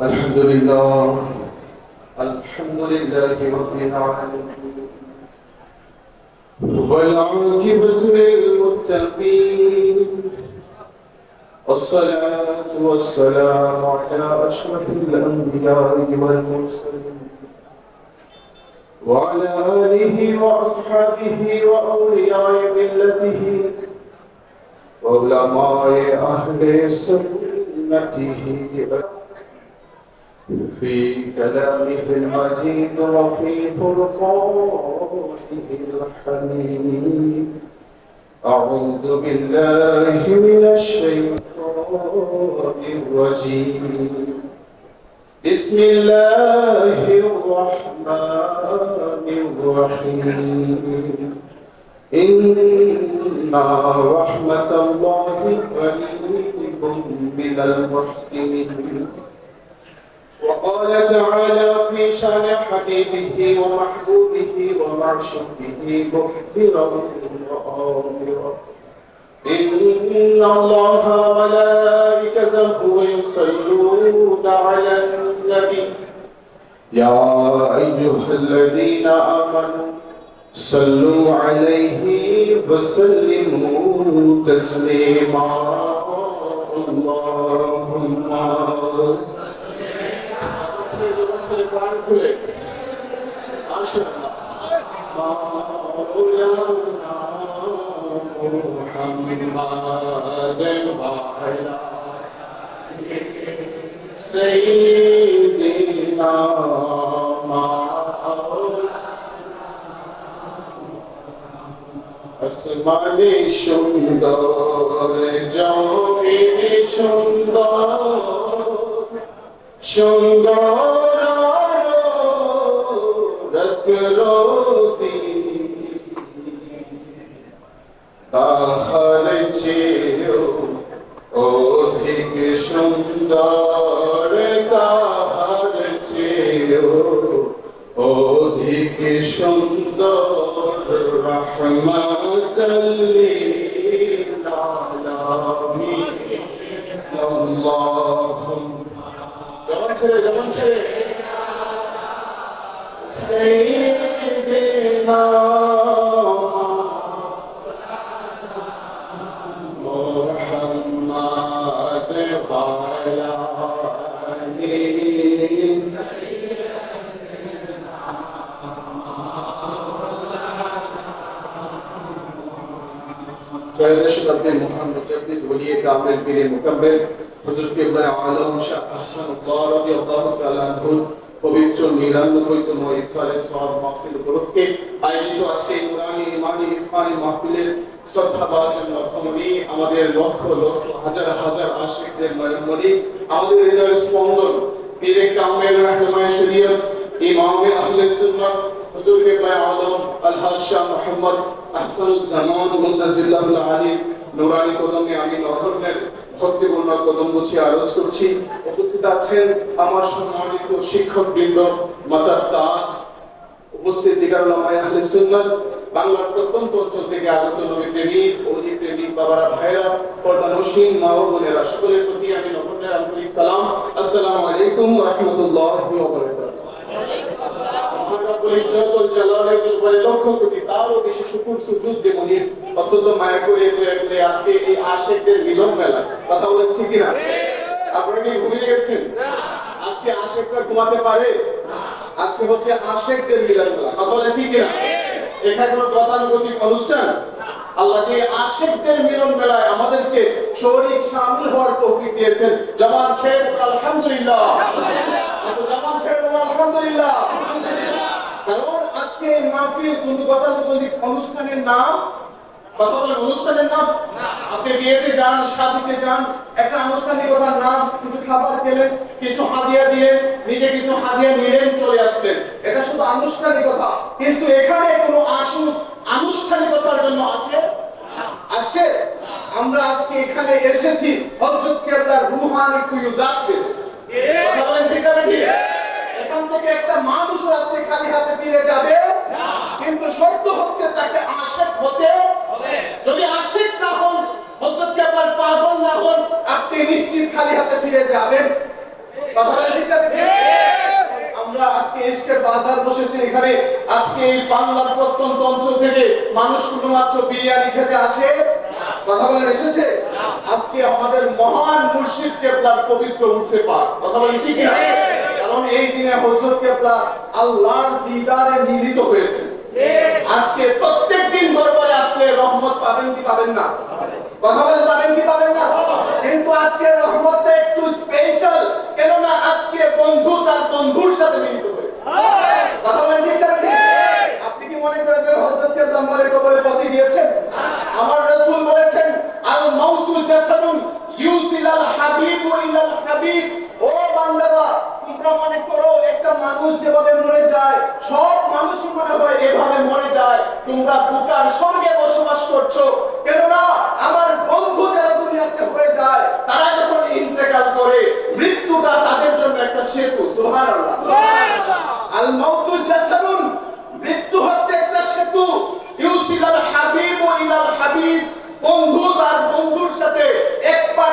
الحمد لله الحمد لله رب العالمين. والعاقبة للمتقين. والصلاة والسلام على أشرف الأنبياء والمرسلين. وعلى آله وأصحابه وأولياء ملته. وعلماء أهل سنته. في كلامه المجيد وفي فرقانه الحميد. أعوذ بالله من الشيطان الرجيم. بسم الله الرحمن الرحيم. إن رحمة الله قريب من المحسنين. وقال تعالى في شان حبيبه ومحبوبه ومعشوقه مخبرا وآمرا. إن الله وملائكته يصلون على النبي. يا أيها الذين آمنوا صلوا عليه وسلموا تسليما. اللهم প্রাণ খুলে سيدنا আসমানে সুন্দর জমিনে সুন্দর সুন্দর রত্রতি তাহার চেয়েও অধিক সুন্দর তাহার চেয়েও অধিক সুন্দর রহমতল্লিল আলামিন আল্লাহুম্মা। যেমন ছেলে যেমন مکمل حضرت عالم شاہ حسن اللہ رضی اللہ تعالیٰ عنہ পবিত্র নিরানব্বইতম ইসরায়েল সব মাহফিল উপলক্ষে আয়োজিত আছে নুরানি ইমানি ইরফানি মাহফিলের শ্রদ্ধা ভাজন লক্ষমণি আমাদের লক্ষ লক্ষ, হাজার হাজার আশিকদের মরমণি আমাদের হৃদয়ের স্পন্দন, পীরে কামেল রাহমায় শরীয়ত, ইমামে আহলে সুন্নাত হুজুর কিবলা আলম আলহাজ শাহ মোহাম্মদ আহসানুজ্জামান মুদাজিল্লাহুল আলী, নুরানি কদমে আমি নগরের ভক্তিপূর্ণ কদম আরজ করছি। উপস্থিত আছেন আমার সম্মানিত শিক্ষক বৃন্দ মাতার তাজ। উপস্থিত দিগারুল্লাহ আহলে সুন্নাত, বাংলার প্রত্যন্ত অঞ্চল থেকে আগত নবী প্রেমিক, অলি প্রেমিক বাবারা ভাইরা পর্দা সকলের প্রতি আমি নগরের আন্তরিক সালাম। আসসালামু আলাইকুম আজকে এই আশেকদের মিলন মেলা। কথা বলেন ঠিক কিনা? আপনারা গেছেন? আজকে আশেকরা ঘুমাতে পারে? আজকে হচ্ছে আশেকদের মিলন মেলা। কথা বলেন ঠিক কিনা? এটা কোনো গতানুগতিক অনুষ্ঠান? আল্লাহ যে আশেকদের মিলন মেলায় আমাদেরকে শরীর হওয়ার তৌফিক দিয়েছেন। ছেড়ে আলহামদুলিল্লাহ। ছেড়ে আলহামদুলিল্লাহ। কারণ আজকে মাহফিল অনুষ্ঠানের নাম কথা বলেন অনুষ্ঠানের নাম? আপনি বিয়েতে যান শাদিতে যান একটা আনুষ্ঠানিকতার নাম কিছু খাবার খেলেন কিছু হাদিয়া দিলেন নিজে কিছু হাদিয়া নিলেন চলে আসলেন। এটা শুধু আনুষ্ঠানিকতা কিন্তু এখানে কোনো আসু আনুষ্ঠানিকতার জন্য আসে আসে আমরা আজকে এখানে এসেছি, হযরত কেবলার রুহানি ফুয়ুজাত পেতে কথা বলেন ঠিক আছে কি এখান থেকে একটা মানুষ আছে খালি হাতে ফিরে যাবে। না কিন্তু শর্ত হচ্ছে তাকে আশেক হতে হবে। যদি আশেক না হন, হযরত কেবলার পাগল না হন, আপনি নিশ্চিত খালি হাতে ফিরে যাবেন। কথা বলেন ঠিক ঠিক? আমরা আজকে ইস্কের বাজার বসেছি এখানে। আজকে এই বাংলার প্রত্যন্ত অঞ্চল থেকে মানুষ শুধুমাত্র বিরিয়ানি খেতে আসে? কথা বলেন এসেছে? আজকে আমাদের মহান মুর্শিদ কেবলার পবিত্র উৎসে পাক। কথা বলেন ঠিক কারণ এই দিনে হজরত কেবলা আল্লাহর দিদারে মিলিত হয়েছে। আজকে প্রত্যেক দিন দরবারে আসলে রহমত পাবেন কি পাবেন না? কথা বলে পাবেন কি পাবেন না? কিন্তু আজকে রহমতটা একটু স্পেশাল কেননা আজকে বন্ধু তার বন্ধুর সাথে মিলিত হয়েছে কথা বলেন ঠিক না ঠিক? আপনি কি মনে করেছেন হযরত কেবলা মরে কবরে পৌঁছে গিয়েছেন আমার রাসূল বলেছেন আল মাউতু জাসাদুন ইউসিলাল হাবিবু ইলাল হাবিব ও বান্দারা তোমরা মনে করো একটা মানুষ যেভাবে মরে যায় সব মানুষই মনে হয় এভাবে মরে যায় তোমরা বুকার স্বর্গে বসবাস করছ কেননা আমার বন্ধু যারা দুনিয়াতে হয়ে যায় তারা যখন ইন্তেকাল করে মৃত্যুটা তাদের জন্য একটা সেতু সুবহানাল্লাহ আল মাউতু জাসাদুন মৃত্যু হচ্ছে একটা সেতু ইউসিলাল হাবিব ও ইলাল হাবিব বন্ধু তার বন্ধুর সাথে এক পার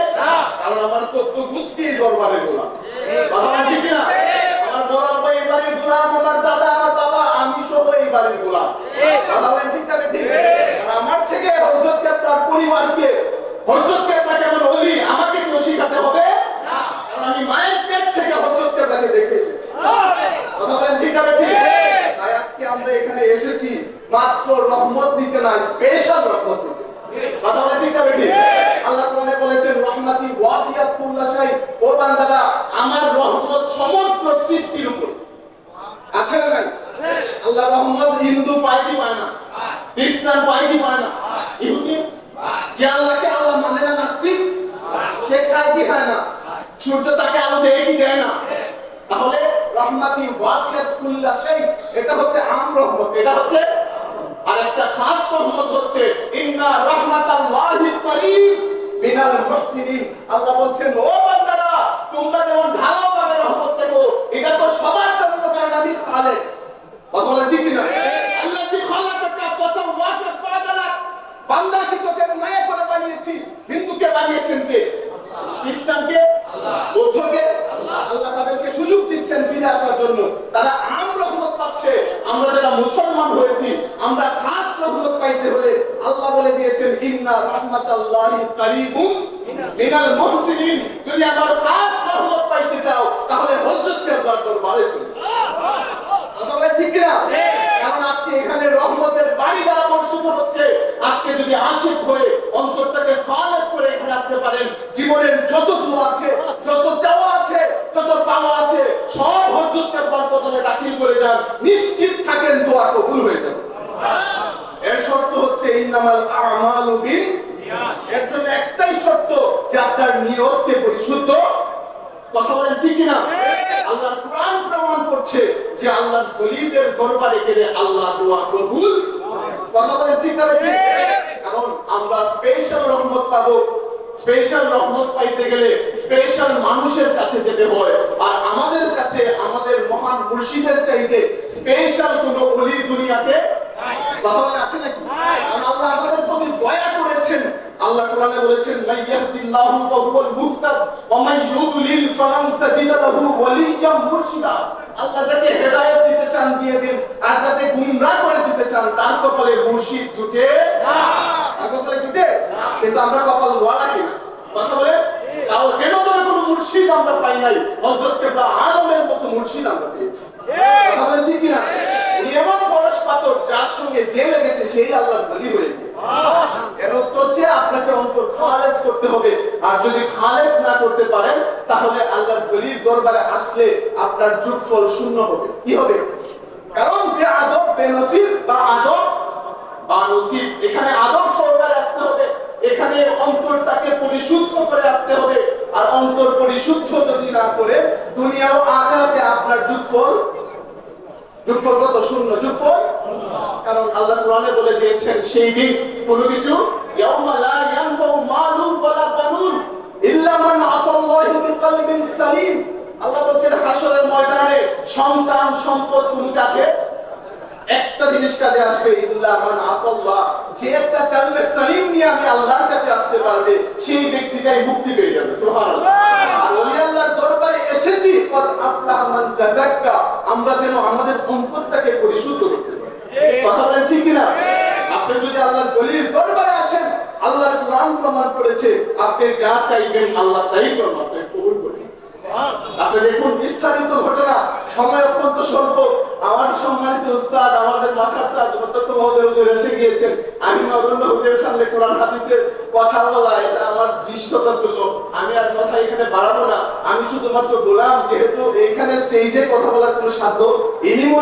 কারণ আমার চোদ্দ গোষ্ঠী দরবারে গোলাম। কথা আমার বড় আব্বা এই বাড়ির গোলাম আমার দাদা আমার বাবা আমি সব এই বাড়ির গোলাম কথা বলেন ঠিক না ঠিক। আমার থেকে হযরত তার পরিবারকে হযরত কেবলা কেমন হলি আমাকে কেউ শিখাতে হবে? কারণ আমি মায়ের পেট থেকে হযরত কেবলাকে দেখে এসেছি। কথা বলেন ঠিক না ঠিক। তাই আজকে আমরা এখানে এসেছি মাত্র রহমত দিতে না স্পেশাল রহমত কথা বলে ঠিক না আল্লাহ কোরআনে বলেছেন, রহমাতি ওয়াসিয়াত কুল্লা ও বান্দারা, আমার রহমত সমগ্র সৃষ্টির উপর। আছে না নাই? আল্লাহ রহমত হিন্দু কি পায় না, খ্রিস্টান কি পায় না। ইহুদি? যে আল্লাহকে আল্লাহ মানে না নাস্তিক, সে খায় কি খায় না। সূর্য তাকে আলো দেয় কি দেয় না? তাহলে রহমাতি ওয়াসিয়াত কুল্লা এটা হচ্ছে আম রহমত। এটা হচ্ছে আর একটা খাস রহমত হচ্ছে ইন্না রাহমাতাল্লাহি করিম মিনাল মুহসিনিন। আল্লাহ বলছেন ও বান্দারা তোমরা যেমন ঢালাও পাবে রহমত দেখো এটা তো সবার জন্য কারণ আমি খালে কথা বলে ঠিক না আল্লাহ যে খালাকাটা প্রথম ওয়াকা ফাদালা বান্দাকে তোকে মায়া করে বানিয়েছি হিন্দুকে বানিয়েছেন কে? খ্রিস্টানকে? বৌদ্ধকে? আল্লাহ তাদেরকে সুযোগ দিচ্ছেন ফিরে আসার জন্য। তারা পাচ্ছে আমরা যারা মুসলমান হয়েছি, আমরা খাস রহমত পাইতে হলে আল্লাহ বলে দিয়েছেন, ইন্না মিনাল মুহসিনিন যদি আমার খাস রহমত পাইতে চাও, তাহলে দরবারে চলো। ঠিক না কারণ আজকে এখানে রহমতের বাড়ি দ্বারা বর্ষিত হচ্ছে। আজকে যদি আশিক হয়ে অন্তরটাকে খালেজ করে এখানে আসতে পারেন, জীবনের যত আছে, যত চাওয়া আছে, যত পাওয়া আছে সব হজরতের দাখিল করে যান নিশ্চিত থাকেন দোয়া কবুল হয়ে যাবে। এর শর্ত হচ্ছে ইন্নামাল আমালু বিন এর জন্য একটাই শর্ত যে আপনার নিয়তকে পরিশুদ্ধ। কথা বলেন ঠিক কিনা? আল্লাহর কোরআন প্রমাণ করছে যে আল্লাহর ওলিদের দরবারে গেলে আল্লাহ দোয়া কবুল। কথা বলেন ঠিক না কারণ আমরা স্পেশাল রহমত পাবো স্পেশাল রহমত পাইতে গেলে স্পেশাল মানুষের কাছে যেতে হয়। আর আমাদের কাছে আমাদের মহান মুর্শিদের চাইতে স্পেশাল কোন অলি দুনিয়াতে কথা আছে নাকি? আমরা আমাদের প্রতি দয়া আল্লাহ কোরআনে বলেছেন, মাইয়াহদিল্লাহু ফাহুয়াল মুহতাদ ওয়া ইউদ্লিল ফালান তাজিদ লাহু ওয়ালিয়্যাম মুরশিদা। আল্লাহ যাকে হেদায়েত দিতে চান দিয়ে দিন, আর যাতে গুমরাহ করে দিতে চান, তার কপালে মুর্শিদ জুটে না। তার কপালে জুটে কিন্তু আমরা কপাল ওয়ালা কিনা কথা বলে তাও যেন ধরে কোনো মুর্শিদ আমরা পাই নাই, হযরত কেবলা আলমের মতো মুর্শিদ আমরা পেয়েছি। কথা বলেন ঠিক কিনা? এমন পরশ পাথর যার সঙ্গে যে লেগেছে, সেই আল্লাহর বলি হয়ে গিয়েছে এর অর্থ হচ্ছে, আপনাকে অন্তর খালেজ করতে হবে। আর যদি খালেজ না করতে পারেন, তাহলে আল্লাহর দরবারে আসলে আপনার যোগফল শূন্য হবে। কি হবে? কারণ বে আদব বে নসিব বা আদব বা নসিব এখানে আদব আসতে হবে, এখানে অন্তরটাকে পরিশুদ্ধ করে আসতে হবে। আর অন্তর পরিশুদ্ধ যদি না করে, দুনিয়া ও আপনার যুগফল যুগফল কত? শূন্য। যুগফল কারণ আল্লাহ কোরআনে বলে দিয়েছেন, সেই দিন কোনো কিছু ইয়াউমা লা ইয়ানফাউ মালুন ওয়ালা বানুন ইল্লা মান আতাল্লাহু বিকলবিন সালিম। আল্লাহ ময়দানে সন্তান সম্পদ কোন একটা জিনিস কাজে আসবে, ইল্লা মান আতাল্লাহ। যে একটা সালিম নিয়ে আমি আল্লাহর কাছে আসতে পারবে, সেই ব্যক্তিটাই মুক্তি পেয়ে যাবে, সুবহানাল্লাহ। আর ওলি আল্লাহর দরবারে এসেছি, কদ আফলাহা মান আমরা যেন আমাদের অন্তরটাকে পরিশুদ্ধ করতে পারি কথা বলেন ঠিক কিনা আপনি যদি আল্লাহর দলিল দরবারে আসেন। আল্লাহর কোরআন প্রমাণ করেছে, আপনি যা চাইবেন আল্লাহ তাই করবেন আপনি কবুল করবেন। আপনি দেখুন বিস্তারিত ঘটনা, সময় অত্যন্ত স্বল্প। আমার সম্মানিত উস্তাদ, আমাদের অধ্যক্ষ মহোদয় এসে গিয়েছেন। আমি নগণ্য হুজুরের সামনে কোরআন, হাদিসের কথা বলা, এটা আমার আমি আর কথা এখানে বাড়াবো না। আমি শুধুমাত্র যেহেতু এখানে স্টেজে কথা বলার কোনো সাধ্য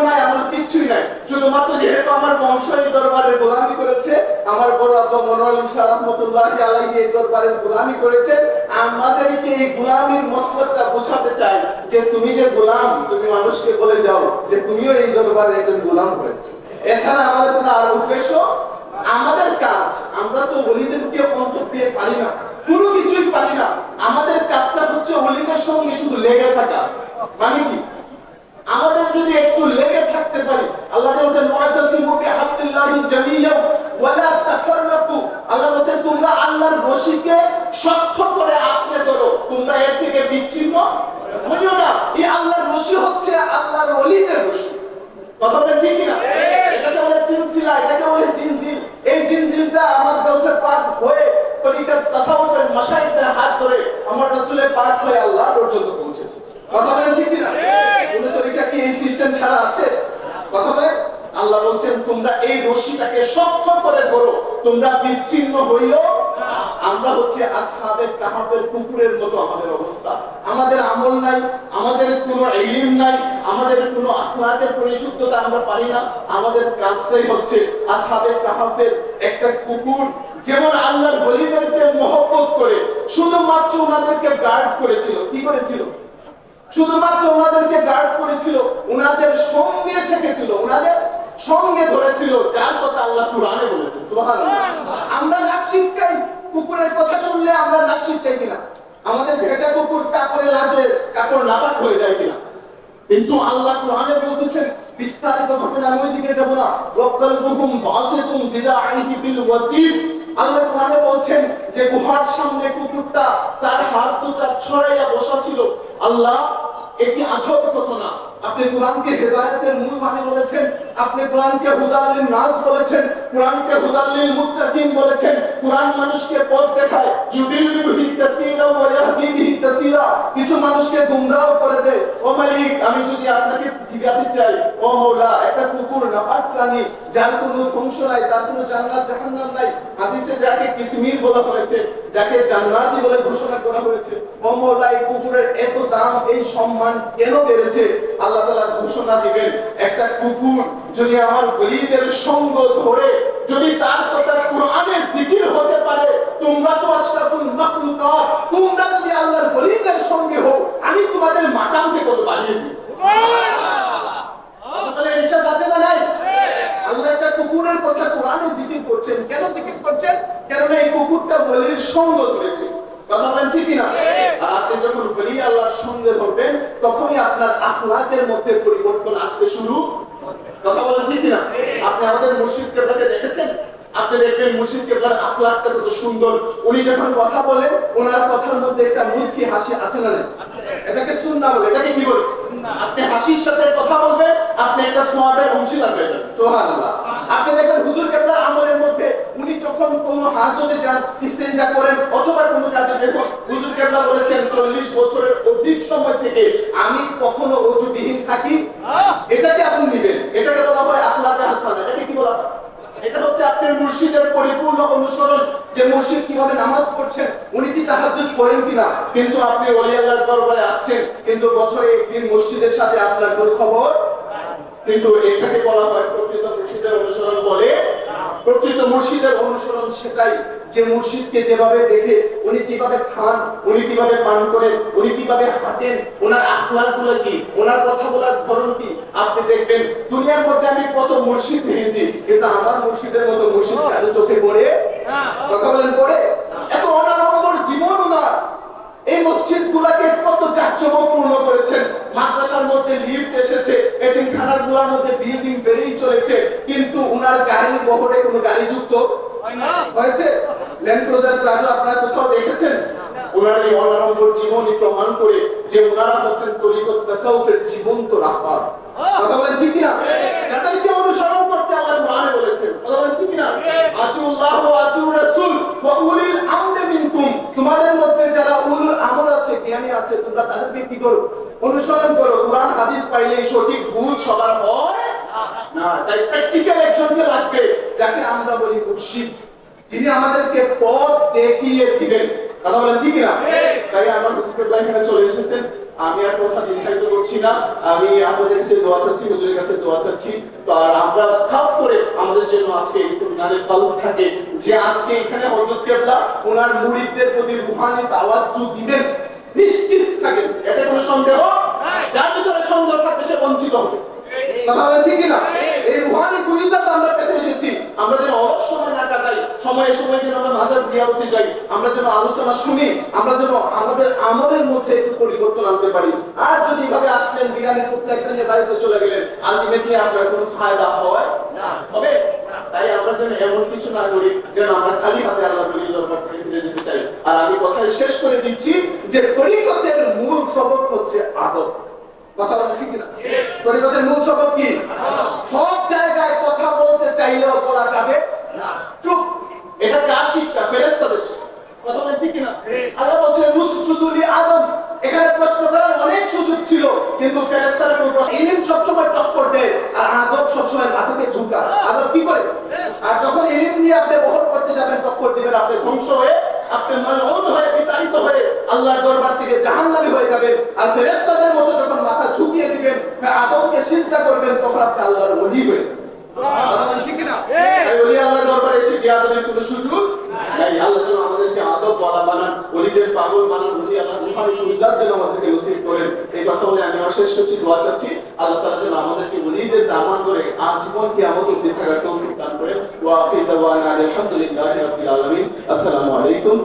নাই, এমন কিচ্ছুই নাই। শুধুমাত্র যেহেতু আমার বংশ এই দরবারের গোলামি করেছে, আমার বড় আব্বা মনোয়াল ইসা রহমতুল্লাহ এই দরবারের গোলামি করেছে, আমাদেরকে এই গোলামির মসলতটা বোঝাতে চাই যে তুমি যে গোলাম, তুমি মানুষকে বলে যাও, যে তুমিও এই দরবারে একজন গোলাম এছাড়া আমাদের কোনো আর উদ্দেশ্য? আমাদের কাজ, আমরা তো অলিদেরকে অন্তর দিয়ে পারি না। কোনো কিছুই পারি না। আমাদের কাজটা হচ্ছে অলিদের সঙ্গে শুধু লেগে থাকা। মানে কি? আমাদের যদি একটু লেগে থাকতে পারি, আল্লাহ বলছেন জামিয়া ওয়ালা আল্লাহ বলছেন, তোমরা আল্লাহর রশিকে করে তোমরা এর থেকে বিচ্ছিন্ন হইও না। এই আল্লাহর রশি হচ্ছে আল্লাহর ওলিদের রশি। কথা বলে ঠিক। না এটাকে বলে সিলসিলা এটাকে বলে জিনজিল। এই জিনজিলটা আমার গাউসের পাক হয়ে তরিকার তাসাউফের মাশাইখদের হাত ধরে আমার রাসূলের পাক হয়ে আল্লাহ পর্যন্ত পৌঁছেছে। কথা বলে ঠিক। না কোন তরিকা কি এই সিস্টেম ছাড়া আছে? কথা বলে আল্লাহ বলছেন, তোমরা এই রশিটাকে শক্ত করে ধরো। তোমরা বিচ্ছিন্ন হইও আমরা হচ্ছে আসহাবে কাহাবের কুকুরের মতো আমাদের অবস্থা। আমাদের আমল নাই, আমাদের কোনো ইলম নাই, আমাদের কোনো আখলাকের পরিশুদ্ধতা আমরা পারি না। আমাদের কাজটাই হচ্ছে আসহাবে কাহাবের একটা কুকুর, যেমন আল্লাহর বলিদেরকে মহব্বত করে, শুধুমাত্র ওনাদেরকে গার্ড করেছিল। কি করেছিল? শুধুমাত্র ওনাদেরকে গার্ড করেছিল। ওনাদের সঙ্গে থেকেছিল। ওনাদের সঙ্গে ধরেছিল যার কথা আল্লাহ কোরআনে বলেছেন সুবহানাল্লাহ। আমরা নাকশিটকাই কুকুরের কথা শুনলে আমরা নাকশিটকাই কিনা? আমাদের ভেজা কুকুর কাপড়ে লাগলে কাপড় নাপাক হয়ে যায় কিনা? কিন্তু আল্লাহ কোরআনে বলতেছেন বিস্তারিত ঘটনা আমি দিকে যাব না। ওয়াক্কাল বুহুম বাসিতুম দিরাআইহি বিল ওয়াসিব আল্লাহ কোরআনে বলছেন যে গুহার সামনে কুকুরটা তার হাত দুটা ছড়াইয়া বসা ছিল। আল্লাহ এটি আজব ঘটনা। আপনি কোরআনকে হেদায়েতের মূল মানে বলেছেন, আপনি কোরআনকে হুদালিল নাস বলেছেন, কোরআনকে হুদালিল মুত্তাকিন বলেছেন, কোরআন মানুষকে পথ দেখায়, ইউদিল্লু বিহি ওয়া ইয়াহদি বিহি কিছু মানুষকে গুমরাহ করে দেয়। ও মালিক, আমি যদি আপনাকে চাই। ও মাওলা একটা কুকুর প্রাণী, যার কোনো ধ্বংস নাই, তার কোনো জান্নাত, জাহান্নাম নাই। হাদিসে যাকে কিতমির বলা হয়েছে, যাকে জান্নাতি বলে ঘোষণা করা হয়েছে ও মাওলা এই কুকুরের এত দাম, এই সম্মান কেন বেড়েছে? আল্লাহ ঘোষণা দিবেন, একটা কুকুর যদি আমার গলিদের সঙ্গ ধরে, যদি তার কথা কোরআনে জিকির হতে পারে, তোমরা তো আশরাফুল তোমরা যদি আল্লাহর গলিদের সঙ্গে হও, আমি তোমাদের মাকামকে কত বাড়িয়ে দিই না কথা কোরআনে না না আমাদের মুর্শিদ দেখেছেন? আপনি দেখবেন মুর্শিদ কেবলার সুন্দর। উনি যখন কথা বলেন, ওনার কথার মধ্যে একটা মুচকি হাসি আছে না? এটাকে সুন্না বলে, এটাকে কি বলে? আপনি হাসির সাথে কথা বলবেন আপনি একটা সোয়াবের অংশীদার আপনি দেখবেন হুজুর কেবলার আমলের মধ্যে উনি যখন কোনো হাজতে যান ইস্তেঞ্জা করেন অথবা কোনো কাজে দেখুন হুজুর কেবলা বলেছেন চল্লিশ বছরের অধিক সময় থেকে আমি কখনো অজুবিহীন থাকি। এটাকে আপনি নিবেন। এটাকে বলা হয় আখলাকে হাসান। এটাকে কি বলা হয়? এটা হচ্ছে আপনার মুর্শিদের পরিপূর্ণ অনুসরণ যে মুর্শিদ কীভাবে নামাজ পড়ছেন উনি কি নামাজ করেন কিনা? কিন্তু আপনি ওলি আল্লাহর দরবারে আসছেন কিন্তু বছরে একদিন মসজিদের সাথে আপনার কোনো খবর? কিন্তু এটাকে বলা হয় প্রকৃত মুর্শিদের অনুসরণ বলে প্রকৃত মুর্শিদের অনুসরণ সেটাই। যে মুর্শিদকে যেভাবে দেখে উনি কীভাবে খান উনি কীভাবে পান করেন উনি কীভাবে হাঁটেন ওনার আখলাকগুলো কি ওনার কথা বলার ধরন কি আপনি দেখবেন দুনিয়ার মধ্যে আমি কত মুর্শিদ দেখেছি কিন্তু আমার মুর্শিদের মতো মুর্শিদ কারও চোখে পড়ে? কথা বলেন পড়ে? এত অনারম্বর জীবন ওনার এই মসজিদ গুলাকে কত জাঁকজমকপূর্ণ করেছেন। মাদ্রাসার মধ্যে লিফট এসেছে এদিন খানারগুলার মধ্যে বিল্ডিং বেড়েই চলেছে কিন্তু উনার গাড়ির বহরে কোনো গাড়ি যুক্ত হয়েছে? ল্যান্ড ক্রুজার প্রাণী আপনারা কোথাও দেখেছেন? ওনার এই অনারম্বর জীবনী প্রমাণ করে যে ওনারা হচ্ছেন তরিকত তাসাউফের জীবন্ত রাহবার। কথা বলেন ঠিক কিনা? যাদেরকে অনুসরণ করতে আল্লাহ কোরআনে বলেছেন। কথা বলেন ঠিক কিনা? আতিউল্লাহ ওয়া আতিউর রাসূল ওয়া উলিল আমরি মিনকুম। তোমাদের মধ্যে যারা উলুল আমর আছে জ্ঞানী আছে, তোমরা তাদেরকে কি করো? অনুসরণ করো। কোরআন, হাদিস পাইলেই সঠিক ভুল সবার হয় না। তাই প্র্যাকটিক্যাল একজনকে লাগবে যাকে আমরা বলি মুর্শিদ। যিনি আমাদেরকে পথ দেখিয়ে দিবেন। কথা বলেন ঠিক না তাই আমার হুজুরুল্লাহ এখানে চলে এসেছেন। আমি আর কথা দীর্ঘায়িত করছি না। আমি আপনাদের কাছে দোয়া চাচ্ছি, হুজুরের কাছে দোয়া চাচ্ছি। তো আর আমরা খাস করে আমাদের জন্য আজকে এই নারের কলব থাকে যে আজকে এখানে হযরত কেবলা ওনার মুরিদদের প্রতি রুহানি তাওয়াজ্জু দিবেন। নিশ্চিত থাকেন এতে কোনো সন্দেহ যার ভিতরে সন্দেহ থাকবে সে বঞ্চিত হবে। বলেন ঠিক না এই রুহানি আমরা পেতে এসেছি। আমরা যেন অলস সময় না কাটাই সময়ে সময়ে যেন আমরা জিয়ারতে যাই আমরা যেন আলোচনা শুনি আমরা যেন আমাদের আমলের মধ্যে একটু পরিবর্তন আনতে পারি। আর যদি এভাবে আসলেন বিরিয়ানি করতে একটা নিয়ে বাড়িতে চলে গেলেন আলটিমেটলি আপনার কোনো ফায়দা হয়? হবে? তাই আমরা যেন এমন কিছু না করি যেন আমরা খালি হাতে আল্লাহ নবীর দরবার থেকে ফিরে যেতে চাই। আর আমি কথায় শেষ করে দিচ্ছি যে তরিকতের মূল সবক হচ্ছে আদব। কথা বলা ঠিক না তরিকতের মূল সবক কি? সব জায়গায় কথা বলতে চাইলেও বলা যাবে না। চুপ। এটা কার শিক্ষা? ফেরেস্তাদের শিক্ষা। কথা ঠিক না আল্লাহ বলছে মুসজুদুলি আদম। এখানে প্রশ্ন করার অনেক সুযোগ ছিল কিন্তু ফেরেস্তারা কোনো প্রশ্ন ইলিম সবসময় টক্কর দেয় আর আদব সবসময় মাথাকে ঝুঁকা আদব কি করে? আর যখন ইলিম নিয়ে আপনি বহন করতে যাবেন টক্কর দিবেন আপনি ধ্বংস হয়ে আপনি মালউন হয়ে বিতাড়িত হয়ে আল্লাহর দরবার থেকে জাহান্নামী হয়ে যাবেন। আর ফেরেশতাদের মতো যখন মাথা ঝুঁকিয়ে দিবেন আদমকে সিজদা করবেন তখন আপনি আল্লাহর ওলি হয়ে যাবেন। ঠিক না? তাই ওলি আল্লাহর দরবারে এসে বিয়াদবের কোনো সুযোগ যেন আমাদেরকে আদব বলা অলিদের পাগল অলি আল্লাহ সুবিধার জন্য আমাদেরকে করেন। এই কথা বলে আমি শেষ করছি, দোয়া চাচ্ছি। আল্লাহ তালা যেন আমাদেরকে অলিদের দামান করে আজীবন কে আমাদের দিয়ে থাকার তৌফিক দান করেন। ওয়া। আসসালামু আলাইকুম।